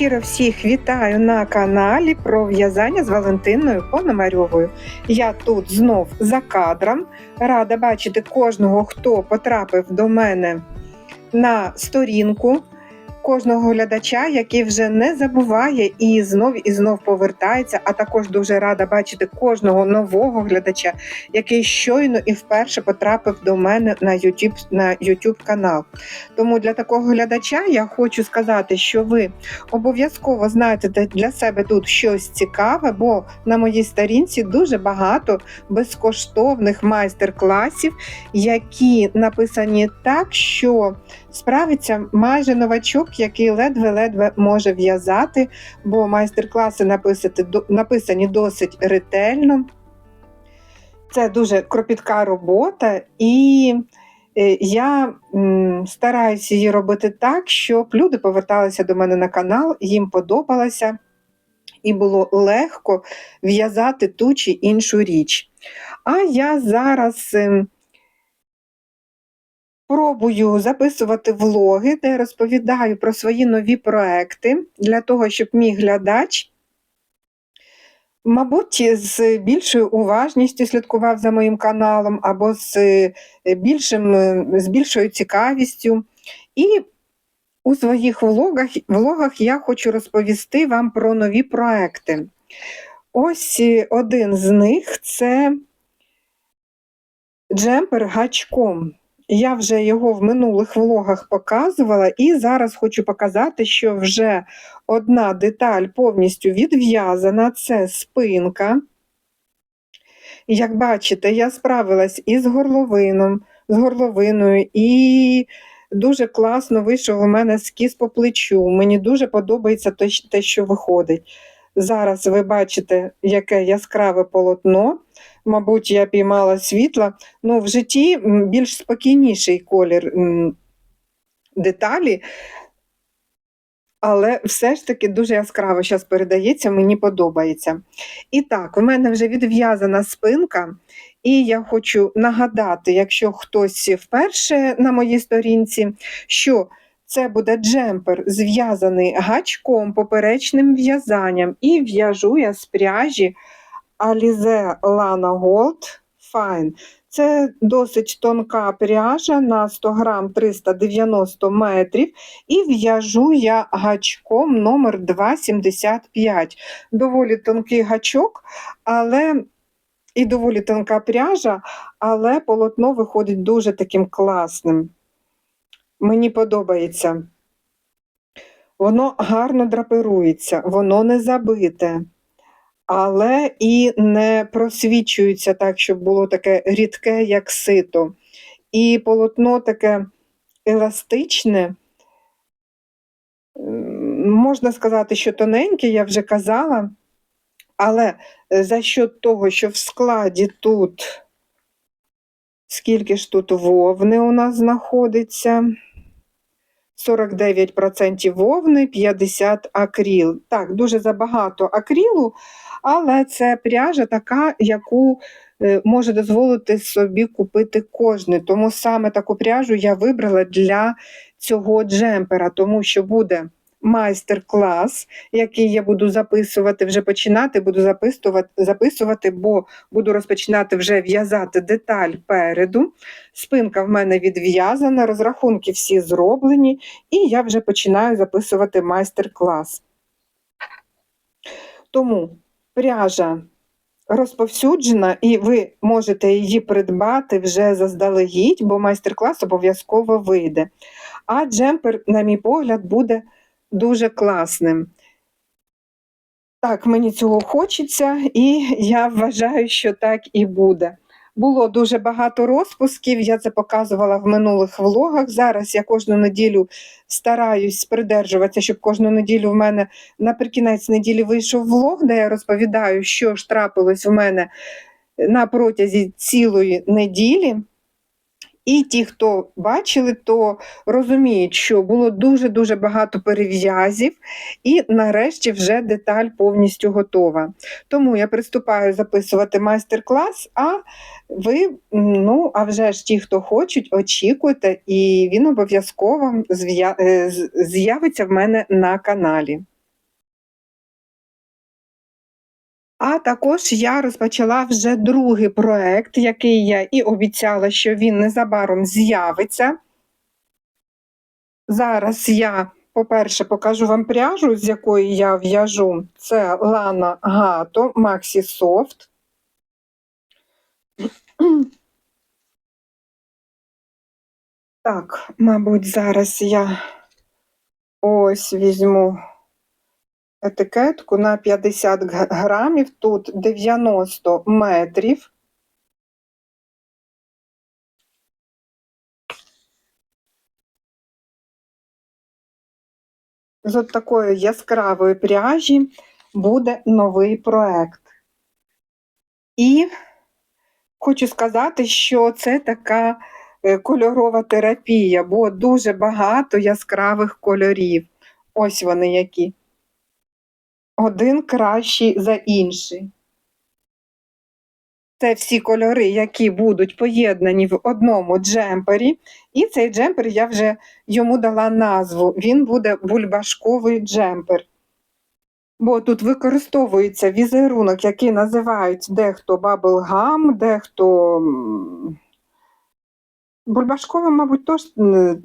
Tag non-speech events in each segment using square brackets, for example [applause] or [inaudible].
щиро всіх вітаю на каналі про в'язання з Валентиною Пономарьовою. Я тут знов за кадром. Рада бачити кожного, хто потрапив до мене на сторінку. Кожного глядача, який вже не забуває і знов і знов повертається, а також дуже рада бачити кожного нового глядача, який щойно і вперше потрапив до мене на YouTube, на YouTube канал. Тому для такого глядача я хочу сказати, що ви обов'язково знайдете для себе тут щось цікаве, бо на моїй сторінці дуже багато безкоштовних майстер-класів, які написані так, що справиться майже новачок, який ледве-ледве може в'язати, бо майстер-класи написані досить ретельно. Це дуже кропітка робота, і е, я стараюся її робити так, щоб люди поверталися до мене на канал, їм подобалося, і було легко в'язати ту чи іншу річ. А я зараз. Пробую записувати влоги, де розповідаю про свої нові проекти для того, щоб мій глядач, мабуть, з більшою уважністю слідкував за моїм каналом або з, е, більшим, е, з більшою цікавістю. І у своїх влогах, влогах я хочу розповісти вам про нові проекти. Ось е, один з них це джемпер гачком. Я вже його в минулих влогах показувала, і зараз хочу показати, що вже одна деталь повністю відв'язана це спинка. Як бачите, я справилась із горловином, з горловиною, і дуже класно вийшов у мене скіз по плечу. Мені дуже подобається те, що виходить. Зараз ви бачите, яке яскраве полотно. Мабуть, я піймала світла. Ну, в житті більш спокійніший колір деталі, але все ж таки дуже яскраво зараз передається, мені подобається. І так, у мене вже відв'язана спинка, і я хочу нагадати, якщо хтось вперше на моїй сторінці, що це буде джемпер, зв'язаний гачком, поперечним в'язанням, і в'яжу я з пряжі Alize Lana Gold Fine. Це досить тонка пряжа на 100 грам 390 метрів, і в'яжу я гачком номер 275. Доволі тонкий гачок, але і доволі тонка пряжа, але полотно виходить дуже таким класним. Мені подобається. Воно гарно драпирується, воно не забите але і не просвічується так, щоб було таке рідке, як сито. І полотно таке еластичне, можна сказати, що тоненьке, я вже казала, але е, за счет того, що в складі тут, скільки ж тут вовни у нас знаходиться? 49% вовни, 50 акріл. Так, дуже забагато акрілу, але це пряжа така, яку е, може дозволити собі купити кожен. Тому саме таку пряжу я вибрала для цього джемпера, тому що буде майстер-клас, який я буду записувати, вже починати, буду записувати, записувати, бо буду розпочинати вже в'язати деталь переду. Спинка в мене відв'язана, розрахунки всі зроблені, і я вже починаю записувати майстер-клас. Тому пряжа розповсюджена, і ви можете її придбати вже заздалегідь, бо майстер-клас обов'язково вийде. А джемпер, на мій погляд, буде дуже класним. Так, мені цього хочеться, і я вважаю, що так і буде. Було дуже багато розпусків, я це показувала в минулих влогах. Зараз я кожну неділю стараюсь придержуватися, щоб кожну неділю в мене наприкінець неділі вийшов влог, де я розповідаю, що ж трапилось в мене на протязі цілої неділі. І ті, хто бачили, то розуміють, що було дуже-дуже багато перев'язів, і нарешті вже деталь повністю готова. Тому я приступаю записувати майстер-клас, а ви, ну, а вже ж ті, хто хочуть, очікуйте, і він обов'язково е, з'явиться в мене на каналі. А також я розпочала вже другий проект, який я і обіцяла, що він незабаром з'явиться. Зараз я, по-перше, покажу вам пряжу, з якої я в'яжу. Це Lana Gato Maxi Soft. Так, мабуть, зараз я ось візьму етикетку на 50 грамів, тут 90 метрів. З от такої яскравої пряжі буде новий проект. І хочу сказати, що це така е, кольорова терапія, бо дуже багато яскравих кольорів. Ось вони які. Один кращий за інший. Це всі кольори, які будуть поєднані в одному джемпері. І цей джемпер я вже йому дала назву. Він буде бульбашковий джемпер. Бо тут використовується візерунок, який називають дехто баблгам, дехто бульбашковим, мабуть, теж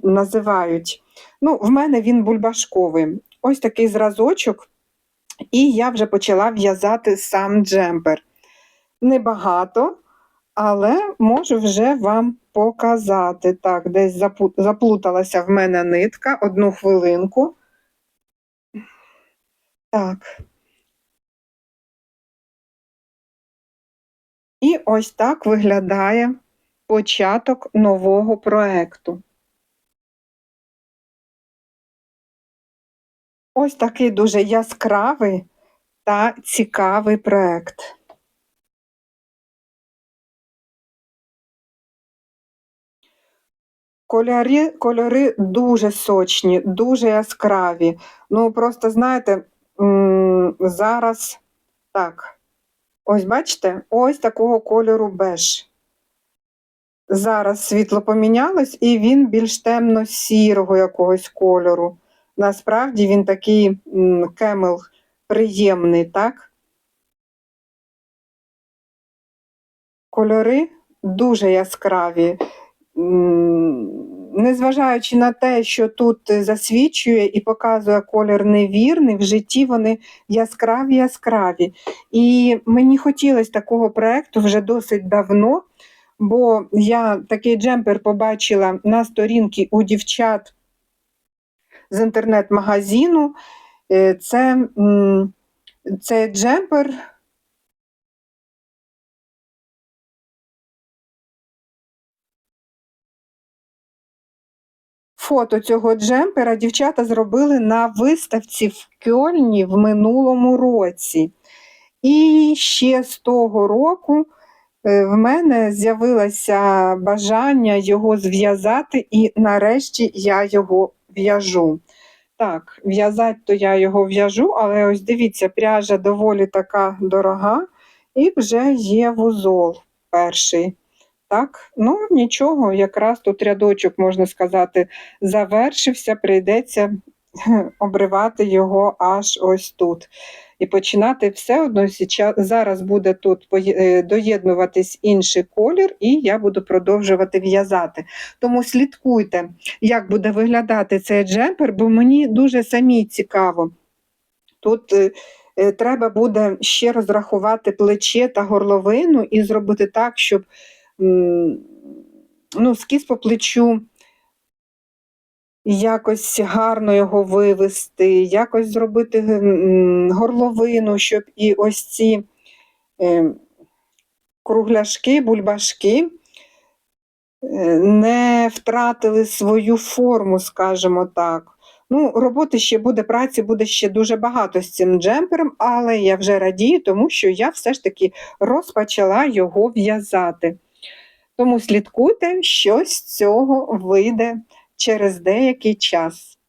називають. Ну, в мене він бульбашковий. Ось такий зразочок, і я вже почала в'язати сам джемпер. Небагато, але можу вже вам показати. Так, десь заплуталася в мене нитка. Одну хвилинку. Так. І ось так виглядає початок нового проекту. Ось такий дуже яскравий та цікавий проект. Кольори, кольори дуже сочні, дуже яскраві. Ну, просто знаєте, зараз так. Ось бачите, ось такого кольору беж. Зараз світло помінялось, і він більш темно-сірого якогось кольору. Насправді він такий кемел приємний, так? Кольори дуже яскраві. Незважаючи на те, що тут засвічує і показує колір невірний, в житті вони яскраві яскраві. І мені хотілося такого проєкту вже досить давно, бо я такий джемпер побачила на сторінці у дівчат з інтернет-магазину. Е, Це, це джемпер. Фото цього джемпера дівчата зробили на виставці в Кьольні в минулому році. І ще з того року е, в мене з'явилося бажання його зв'язати, і нарешті я його в'яжу. Так, в'язати то я його в'яжу, але ось дивіться, пряжа доволі така дорога, і вже є вузол перший. Так, ну нічого, якраз тут рядочок, можна сказати, завершився, прийдеться обривати його аж ось тут. І починати все одно зараз буде тут е, доєднуватись інший колір, і я буду продовжувати в'язати. Тому слідкуйте, як буде виглядати цей джемпер, бо мені дуже самі цікаво. Тут е, е, треба буде ще розрахувати плече та горловину і зробити так, щоб ну, скіз по плечу якось гарно його вивести, якось зробити горловину, щоб і ось ці е, кругляшки, бульбашки е, не втратили свою форму, скажімо так. Ну, роботи ще буде, праці буде ще дуже багато з цим джемпером, але я вже радію, тому що я все ж таки розпочала його в'язати. Тому слідкуйте, що з цього вийде через деякий час.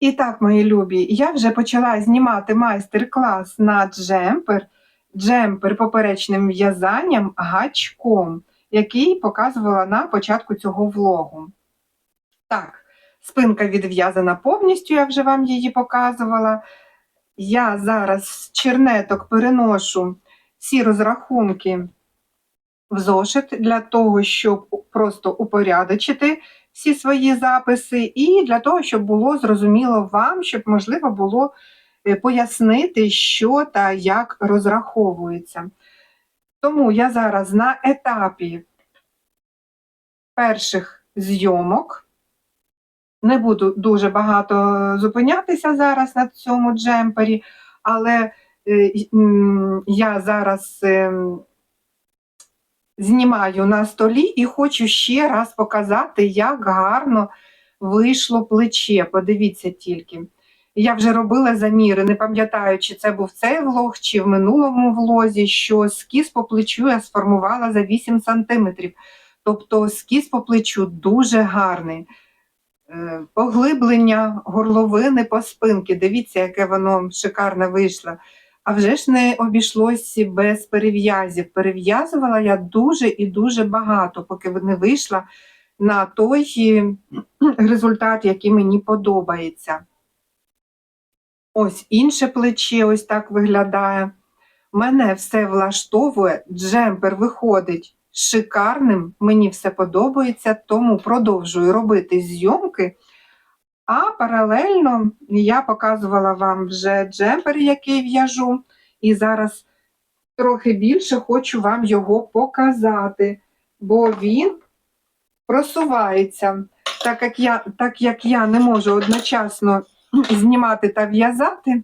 І так, мої любі, я вже почала знімати майстер-клас на джемпер, джемпер поперечним в'язанням гачком, який показувала на початку цього влогу. Так, спинка відв'язана повністю, я вже вам її показувала. Я зараз з чернеток переношу всі розрахунки в зошит для того, щоб просто упорядочити всі свої записи, і для того, щоб було зрозуміло вам, щоб можливо було е, пояснити, що та як розраховується. Тому я зараз на етапі перших зйомок. Не буду дуже багато зупинятися зараз на цьому джемпері, але е, я зараз ем, знімаю на столі і хочу ще раз показати, як гарно вийшло плече. Подивіться тільки. Я вже робила заміри, не пам'ятаю, чи це був цей влог, чи в минулому влозі, що скіз по плечу я сформувала за 8 сантиметрів. Тобто скіз по плечу дуже гарний. Е, Поглиблення горловини по спинки. Дивіться, яке воно шикарно вийшло. А вже ж не обійшлось без перев'язів. Перев'язувала я дуже і дуже багато, поки не вийшла на той результат, який мені подобається. Ось інше плече ось так виглядає. Мене все влаштовує, джемпер виходить шикарним, мені все подобається, тому продовжую робити зйомки. А паралельно я показувала вам вже джемпер, який в'яжу, і зараз трохи більше хочу вам його показати, бо він просувається. Так як я, так як я не можу одночасно [clears throat] знімати та в'язати,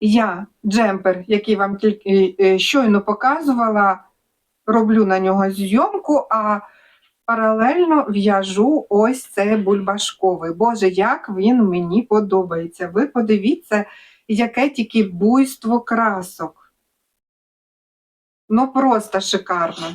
я джемпер, який вам тільки е, щойно показувала, роблю на нього зйомку, а паралельно в'яжу ось це бульбашковий. Боже, як він мені подобається. Ви подивіться, яке тільки буйство красок. Ну, просто шикарно.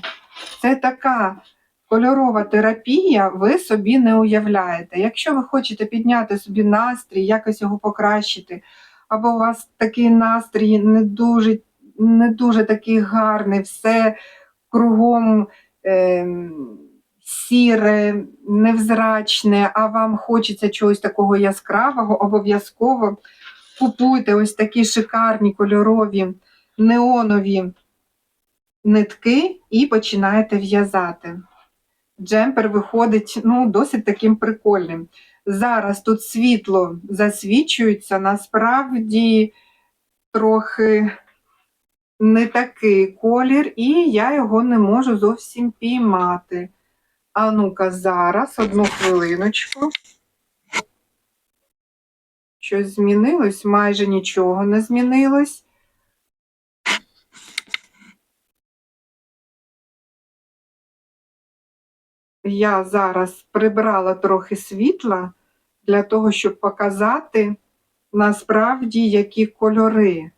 Це така кольорова терапія, ви собі не уявляєте. Якщо ви хочете підняти собі настрій, якось його покращити, або у вас такий настрій не дуже, не дуже такий гарний, все кругом ем, сіре, невзрачне, а вам хочеться чогось такого яскравого, обов'язково купуйте ось такі шикарні кольорові неонові нитки і починаєте в'язати. Джемпер виходить ну, досить таким прикольним. Зараз тут світло засвічується, насправді трохи не такий колір, і я його не можу зовсім піймати. А ну-ка, зараз, одну хвилиночку. Щось змінилось, майже нічого не змінилось. Я зараз прибрала трохи світла для того, щоб показати насправді які кольори.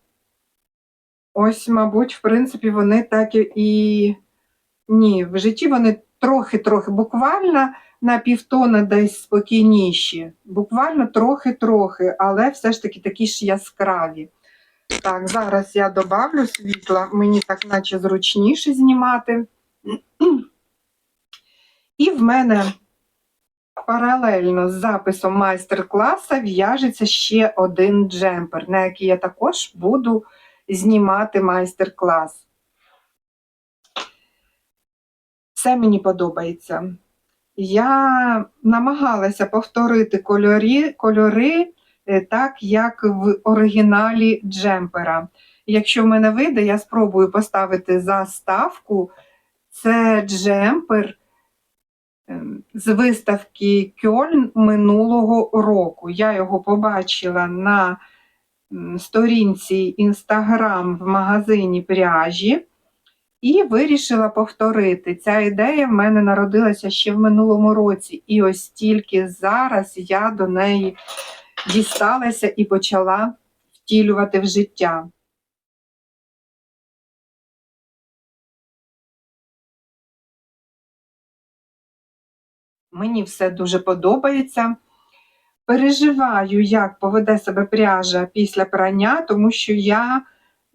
Ось, мабуть, в принципі, вони так і- ні, в житті вони трохи-трохи, буквально на півтона десь спокійніші. Буквально трохи-трохи, але все ж таки такі ж яскраві. Так, зараз я добавлю світла, мені так наче зручніше знімати. І в мене паралельно з записом майстер-класа в'яжеться ще один джемпер, на який я також буду знімати майстер-клас. Все мені подобається. Я намагалася повторити кольорі, кольори е, так, як в оригіналі джемпера. Якщо в мене вийде, я спробую поставити заставку. Це джемпер ем, з виставки Кьольн минулого року. Я його побачила на сторінці Інстаграм в магазині пряжі і вирішила повторити. Ця ідея в мене народилася ще в минулому році, і ось тільки зараз я до неї дісталася і почала втілювати в життя. Мені все дуже подобається. Переживаю, як поведе себе пряжа після прання, тому що я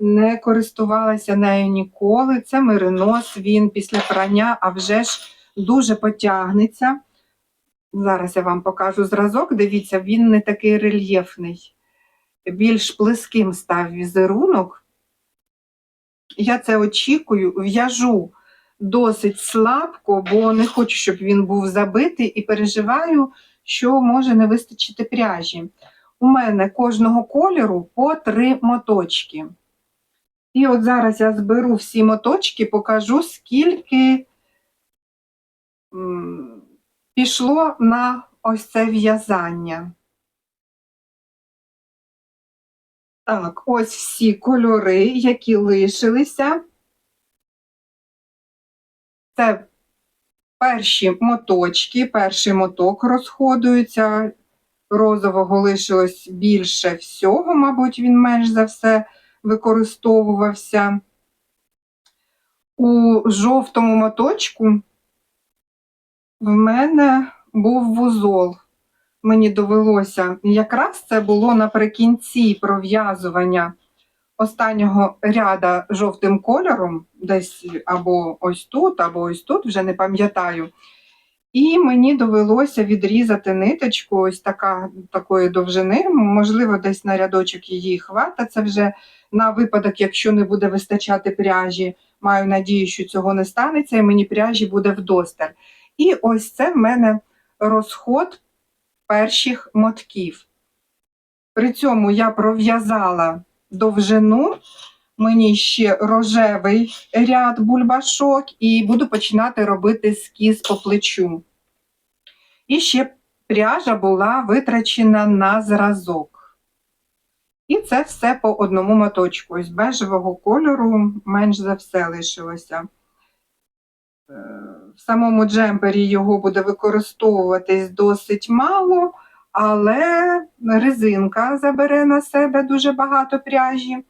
не користувалася нею ніколи. Це меринос, він після прання, а вже ж дуже потягнеться. Зараз я вам покажу зразок. Дивіться, він не такий рельєфний. більш плеским став візерунок. Я це очікую, в'яжу досить слабко, бо не хочу, щоб він був забитий, і переживаю, що може не вистачити пряжі. У мене кожного кольору по три моточки. І от зараз я зберу всі моточки, покажу, скільки пішло на ось це в'язання. Так, ось всі кольори, які лишилися. Це перші моточки, перший моток розходується. Розового лишилось більше всього, мабуть, він менш за все використовувався. У жовтому моточку в мене був вузол. Мені довелося, якраз це було наприкінці пров'язування останнього ряда жовтим кольором, десь або ось тут, або ось тут, вже не пам'ятаю. І мені довелося відрізати ниточку, ось така, такої довжини, можливо, десь на рядочок її хватить. Це вже на випадок, якщо не буде вистачати пряжі. Маю надію, що цього не станеться, і мені пряжі буде вдосталь. І ось це в мене розход перших мотків. При цьому я пров'язала довжину, мені ще рожевий ряд бульбашок, і буду починати робити скіз по плечу. І ще пряжа була витрачена на зразок. І це все по одному моточку. Ось бежевого кольору менш за все лишилося. Е, В самому джемпері його буде використовуватись досить мало, але резинка забере на себе дуже багато пряжі.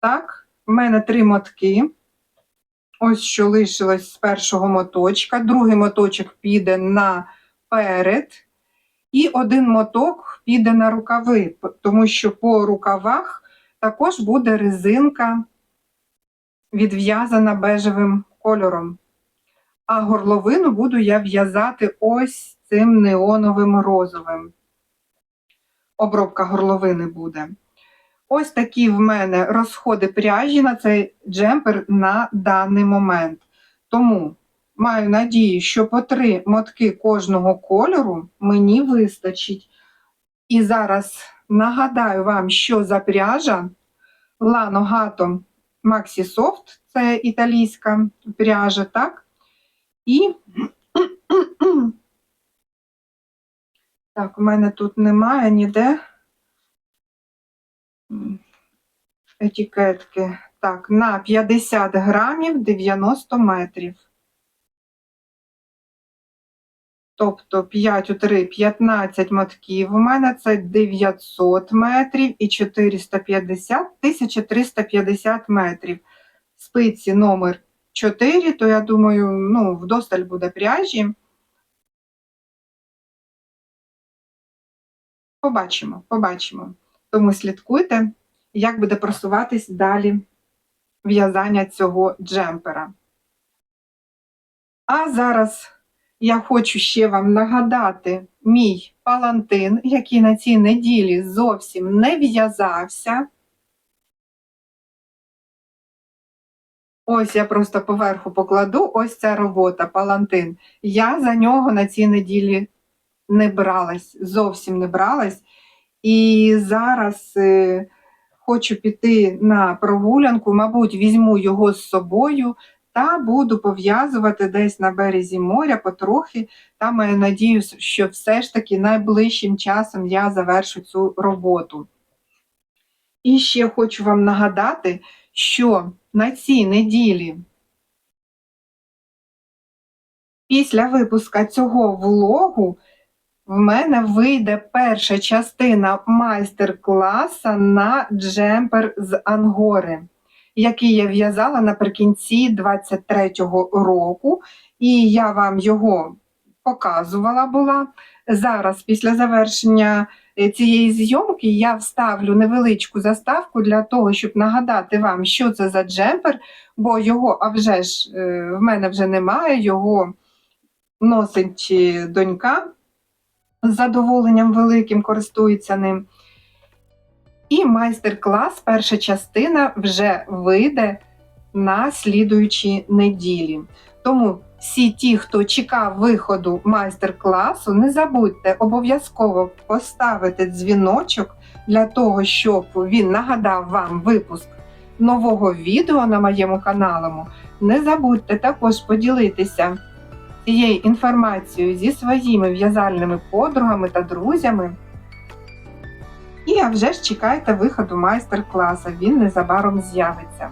Так, в мене три мотки. Ось що лишилось з першого моточка. Другий моточок піде наперед, і один моток піде на рукави, тому що по рукавах також буде резинка відв'язана бежевим кольором. А горловину буду я в'язати ось цим неоновим розовим. Обробка горловини буде. Ось такі в мене розходи пряжі на цей джемпер на даний момент. Тому маю надію, що по три мотки кожного кольору мені вистачить. І зараз нагадаю вам, що за пряжа Lano Gato Maxi Soft, це італійська пряжа, так? І [clears throat] так, у мене тут немає ніде етикетки. Так, на 50 грамів 90 метрів. Тобто 5 у 3 15 мотків. У мене це 900 метрів і 450 1350 метрів. Спиці номер 4, то я думаю, ну, вдосталь буде пряжі. Побачимо, побачимо. Тому слідкуйте, як буде просуватись далі в'язання цього джемпера. А зараз я хочу ще вам нагадати мій палантин, який на цій неділі зовсім не в'язався. Ось я просто поверху покладу ось ця робота, палантин. Я за нього на цій неділі не бралась, зовсім не бралась. І зараз е, хочу піти на прогулянку, мабуть, візьму його з собою та буду пов'язувати десь на березі моря потрохи. Та маю надію, що все ж таки найближчим часом я завершу цю роботу. І ще хочу вам нагадати, що на цій неділі після випуска цього влогу в мене вийде перша частина майстер-класа на джемпер з ангори, який я в'язала наприкінці 23-го року, і я вам його показувала була. Зараз, після завершення е, цієї зйомки, я вставлю невеличку заставку для того, щоб нагадати вам, що це за джемпер, бо його, а вже ж, е, в мене вже немає, його носить донька з задоволенням великим користується ним. І майстер-клас, перша частина вже вийде на слідуючі неділі. Тому всі ті, хто чекав виходу майстер-класу, не забудьте обов'язково поставити дзвіночок для того, щоб він нагадав вам випуск нового відео на моєму каналу. Не забудьте також поділитися цією інформацією зі своїми в'язальними подругами та друзями. І а вже ж чекайте виходу майстер-класу, він незабаром з'явиться.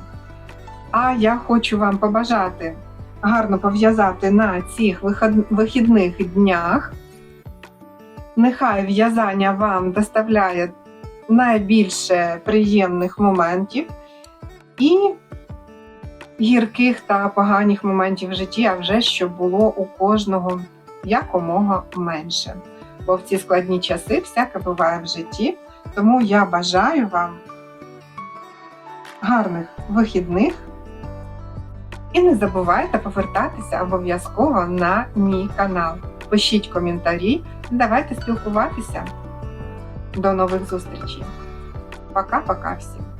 А я хочу вам побажати гарно пов'язати на цих вихідних днях. Нехай в'язання вам доставляє найбільше приємних моментів і гірких та поганих моментів в житті, а вже щоб було у кожного якомога менше. Бо в ці складні часи всяке буває в житті. Тому я бажаю вам гарних вихідних. І не забувайте повертатися обов'язково на мій канал. Пишіть коментарі, давайте спілкуватися. До нових зустрічей. Пока-пока всім!